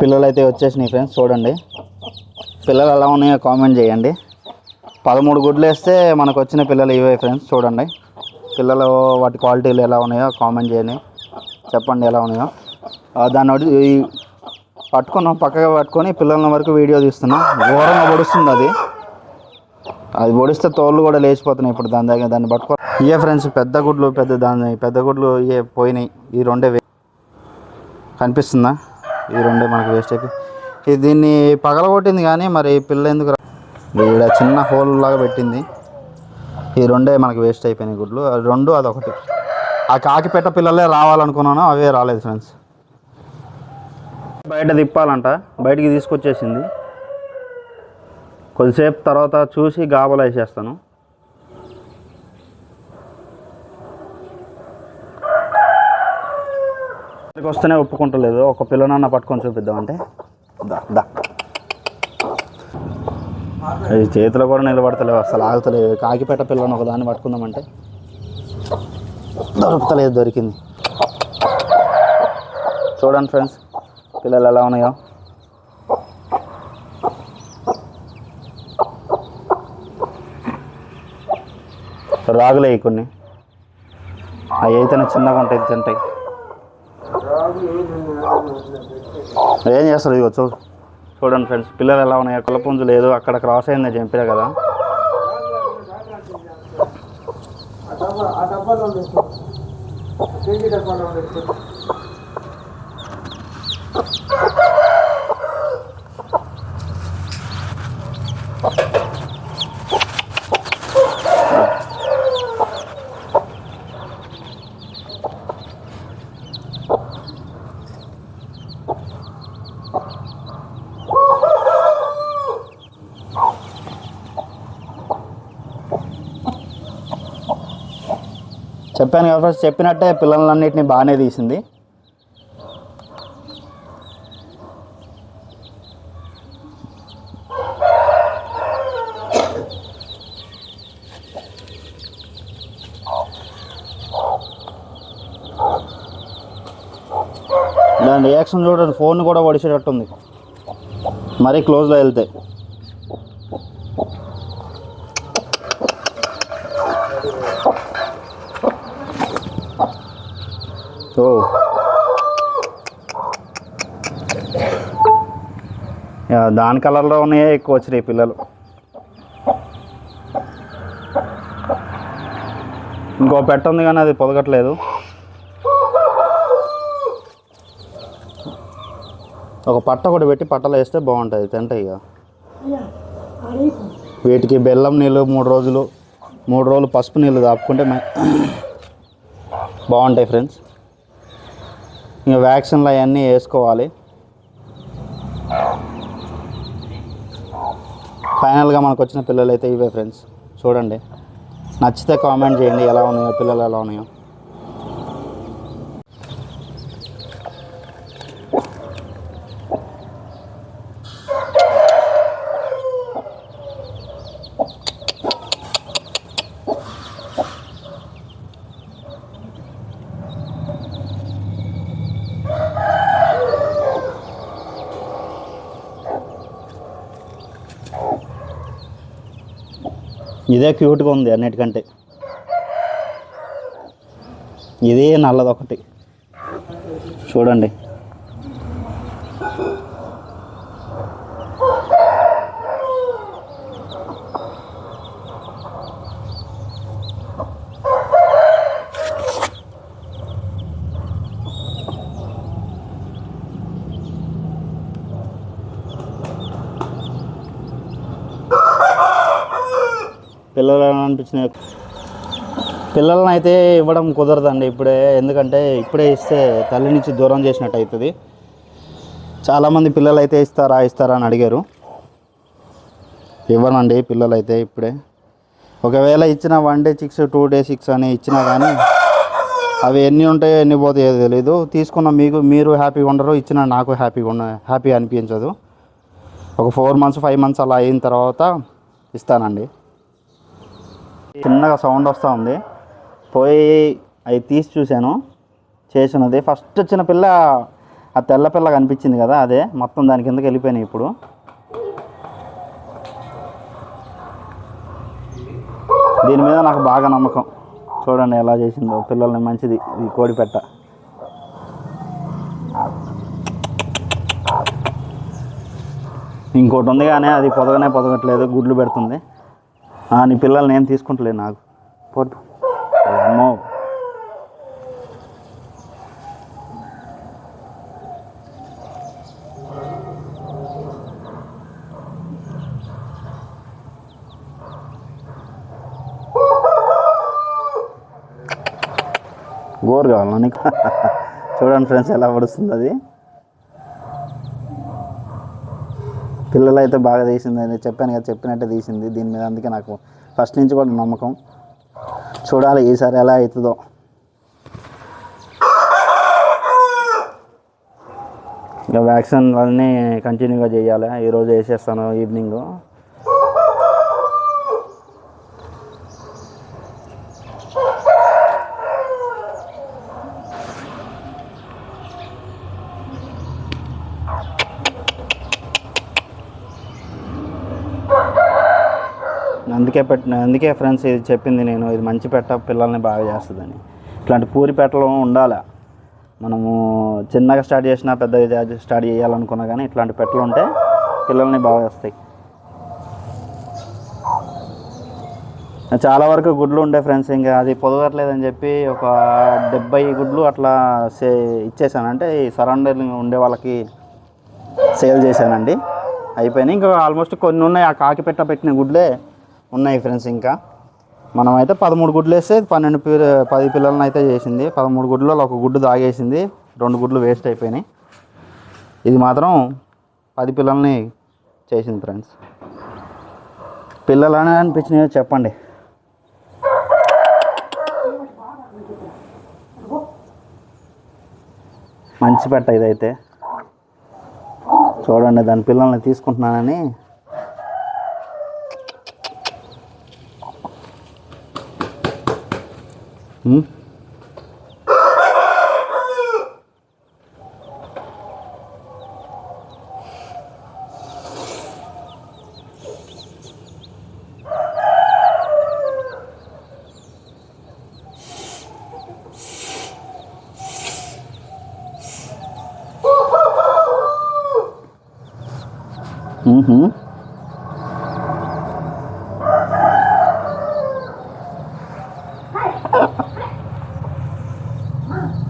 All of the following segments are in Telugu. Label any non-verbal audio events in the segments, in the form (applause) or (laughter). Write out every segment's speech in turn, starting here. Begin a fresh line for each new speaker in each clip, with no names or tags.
పిల్లలు అయితే వచ్చేసినాయి ఫ్రెండ్స్ చూడండి. పిల్లలు ఎలా ఉన్నాయో కామెంట్ చేయండి. పదమూడు గుడ్లు వేస్తే మనకు వచ్చిన పిల్లలు ఇవే ఫ్రెండ్స్ చూడండి. పిల్లలు వాటి క్వాలిటీలు ఎలా ఉన్నాయో కామెంట్ చేయండి. చెప్పండి ఎలా ఉన్నాయో. దాన్ని ఈ పట్టుకున్నాం పక్కగా పట్టుకొని పిల్లల వరకు వీడియో తీస్తున్నాం. ఘోరంగా పొడుస్తుంది అది. అది పొడిస్తే తోళ్ళు కూడా లేచిపోతున్నాయి ఇప్పుడు దాని దగ్గర దాన్ని పట్టుకో ఇయే ఫ్రెండ్స్ పెద్ద గుడ్లు పెద్ద దాని పెద్ద గుడ్లు ఇయే పోయినాయి. ఈ రెండే కనిపిస్తుందా? ఈ రెండే మనకు వేస్ట్ అయిపోయి. ఇది దీన్ని పగలగొట్టింది కానీ మరి పిల్ల ఎందుకు ఇక్కడ ఈడ చిన్న హోల్ లాగా పెట్టింది. ఈ రెండే మనకు వేస్ట్ అయిపోయినాయి గుడ్లు. అది రెండు అదొకటి. ఆ కాకి పెట్ట పిల్లలే రావాలనుకున్నాను అవే రాలేదు ఫ్రెండ్స్ బయట తిప్పాలంట. బయటికి తీసుకొచ్చేసింది. కొద్దిసేపు తర్వాత చూసి గాబలు వేసేస్తాను. ఇక్కడికి వస్తేనే ఒప్పుకుంటలేదు. ఒక పిల్లనన్న పట్టుకొని చూపిద్దామంటే దా దా. ఈ చేతిలో కూడా నిలబడతలేవు అసలు ఆగుతలేవు. కాకిపేట పిల్లని ఒక దాన్ని పట్టుకుందామంటే. దొరుకుతలేదు దొరికింది. చూడండి ఫ్రెండ్స్ పిల్లలు ఎలా ఉన్నాయో. రాగులే కొన్ని. అవి అయితేనే చిన్నగా ఉంటాయి తింటాయి. ఏం చేస్తారు ఇదిగో చూ చూడండి ఫ్రెండ్స్ పిల్లలు ఎలా ఉన్నాయో కులపుంజు లేదు అక్కడ క్రాస్ అయిందని చెప్పినా కదా. చెప్పాను కదా ఫస్ట్ చెప్పినట్టే పిల్లలన్నింటినీ బాగానే తీసింది. దాని రియాక్షన్ చూడండి ఫోన్ కూడా పడిచేటట్టుంది మరీ క్లోజ్లో వెళ్తే. ఓ. దాని కలర్లో ఉన్నాయే ఎక్కువ వచ్చినాయి పిల్లలు. ఇంకో పెట్ట ఉంది కానీ అది పొదగట్లేదు. ఒక పట్ట కూడా పెట్టి పట్టలు వేస్తే బాగుంటుంది తింటాయి ఇక. వీటికి బెల్లం నీళ్ళు మూడు రోజులు మూడు రోజులు పసుపు నీళ్ళు దాపుకుంటే బాగుంటాయి ఫ్రెండ్స్ ఇంకా వ్యాక్సిన్లు అవన్నీ వేసుకోవాలి. ఫైనల్గా మనకు వచ్చిన పిల్లలు అయితే ఇవే ఫ్రెండ్స్ చూడండి. నచ్చితే కామెంట్ చేయండి ఎలా ఉన్నాయో పిల్లలు ఎలా ఉన్నాయో. ఇదే క్యూట్గా ఉంది అన్నిటికంటే. ఇదే నల్లది ఒకటి చూడండి. పిల్లలు ఎలా అనిపించినాయి పిల్లలను అయితే ఇవ్వడం కుదరదండి ఇప్పుడే. ఎందుకంటే ఇప్పుడే ఇస్తే తల్లి నుంచి దూరం చేసినట్టు అవుతుంది. చాలామంది పిల్లలు అయితే ఇస్తారా ఇస్తారా అని అడిగారు. ఇవ్వనండి పిల్లలు అయితే ఇప్పుడే. ఒకవేళ ఇచ్చిన one day six two day six అని ఇచ్చినా కానీ అవి ఎన్ని ఉంటాయో ఎన్ని పోతాయో తెలీదు. తీసుకున్న మీకు మీరు హ్యాపీగా ఉండరు ఇచ్చిన నాకు హ్యాపీగా ఉన్న హ్యాపీ అనిపించదు. ఒక ఫోర్ మంత్స్ ఫైవ్ మంత్స్ అలా అయిన తర్వాత ఇస్తానండి. చిన్నగా సౌండ్ వస్తూ ఉంది. పోయి అవి తీసి చూశాను. చేసినది ఫస్ట్ వచ్చిన పిల్ల ఆ తెల్ల పిల్ల కనిపించింది కదా అదే. మొత్తం దాని కిందకి వెళ్ళిపోయినాయి ఇప్పుడు. దీని మీద నాకు బాగా నమ్మకం. చూడండి ఎలా చేసిందో. పిల్లల్ని మంచిది. ఈ కోడి పెట్ట. ఇంకోటి ఉంది కానీ అది పొదగనే పొదగట్లేదు. గుడ్లు పెడుతుంది. నీ పిల్లల్ని ఏం తీసుకుంటలే నాకు. పోదు అమ్మో. గోరు కావాలా నీకు? (laughs) చూడండి ఫ్రెండ్స్ ఎలా పడుస్తుంది అది. పిల్లలు అయితే బాగా తీసింది. అని చెప్పాను కదా చెప్పినట్టే తీసింది. దీని మీద అందుకే నాకు ఫస్ట్ నుంచి కూడా నమ్మకం. చూడాలి ఈసారి ఎలా అవుతుందో. ఇక వ్యాక్సిన్ అన్నీ కంటిన్యూగా చేయాలి. ఈరోజు వేసేస్తాను ఈవినింగ్. అందుకే పెట్టిన అందుకే ఫ్రెండ్స్ ఇది చెప్పింది నేను ఇది మంచి పెట్ట పిల్లల్ని బాగా చేస్తుందని. ఇట్లాంటి పూరి పెట్టలు ఉండాలి. మనము చిన్నగా స్టార్ట్ చేసినా పెద్దగా స్టార్ట్ చేయాలనుకున్నా కానీ ఇట్లాంటి పెట్టలు ఉంటే పిల్లల్ని బాగా చేస్తాయి. చాలా వరకు గుడ్లు ఉండే ఫ్రెండ్స్ ఇంకా అది పొదగట్లేదని చెప్పి ఒక డెబ్బై గుడ్లు అట్లా సే ఇచ్చేసాను. అంటే ఈ సరౌండింగ్ ఉండే వాళ్ళకి సేల్ చేశానండి. అయిపోయినాయి. ఇంకా ఆల్మోస్ట్ కొన్ని ఉన్నాయి. ఆ కాకి పెట్ట పెట్టిన గుడ్లే ఉన్నాయి ఫ్రెండ్స్ ఇంకా. మనమైతే పదమూడు గుడ్లు వేస్తే పన్నెండు పది పిల్లలను అయితే చేసింది. పదమూడు గుడ్లలో ఒక గుడ్డు దాగేసింది. రెండు గుడ్లు వేస్ట్ అయిపోయినాయి. ఇది మాత్రం పది పిల్లల్ని చేసింది ఫ్రెండ్స్. పిల్లలనే అనిపించినాయో చెప్పండి. మంచి పెట్ట ఇదైతే. చూడండి దాని పిల్లల్ని తీసుకుంటున్నానని Hum?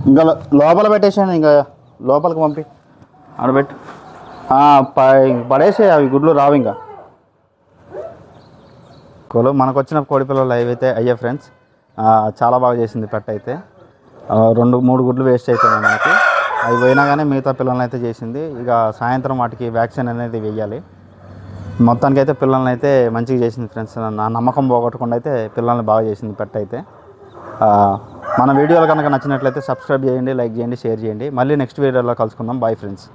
ఇంకా లోపల పెట్టేసాను ఇంకా లోపలికి పంపి. ఆడబెట్టు. ఆ, పడేసే అవి గుడ్లు రావు ఇంకా. కోలు మనకు వచ్చిన కోడి పిల్లలు అయితే అయ్యే ఫ్రెండ్స్ చాలా బాగా చేసింది పెట్ట అయితే. రెండు మూడు గుడ్లు వేస్ట్ అయిపోయినాయి మనకి. అవి పోయినా కానీ మిగతా పిల్లల్ని అయితే చేసింది. ఇక సాయంత్రం వాటికి వ్యాక్సిన్ అనేది వెయ్యాలి మొత్తానికి అయితే పిల్లల్ని అయితే మంచిగా చేసింది ఫ్రెండ్స్ నా నమ్మకం పోగొట్టకుండా అయితే పిల్లల్ని బాగా చేసింది పెట్ట అయితే. మన వీడియోలు కనుక నచ్చినట్లయితే సబ్స్క్రైబ్ చేయండి లైక్ చేయండి షేర్ చేయండి. మళ్ళీ నెక్స్ట్ వీడియోలో కలుసుకుందాం. Bye friends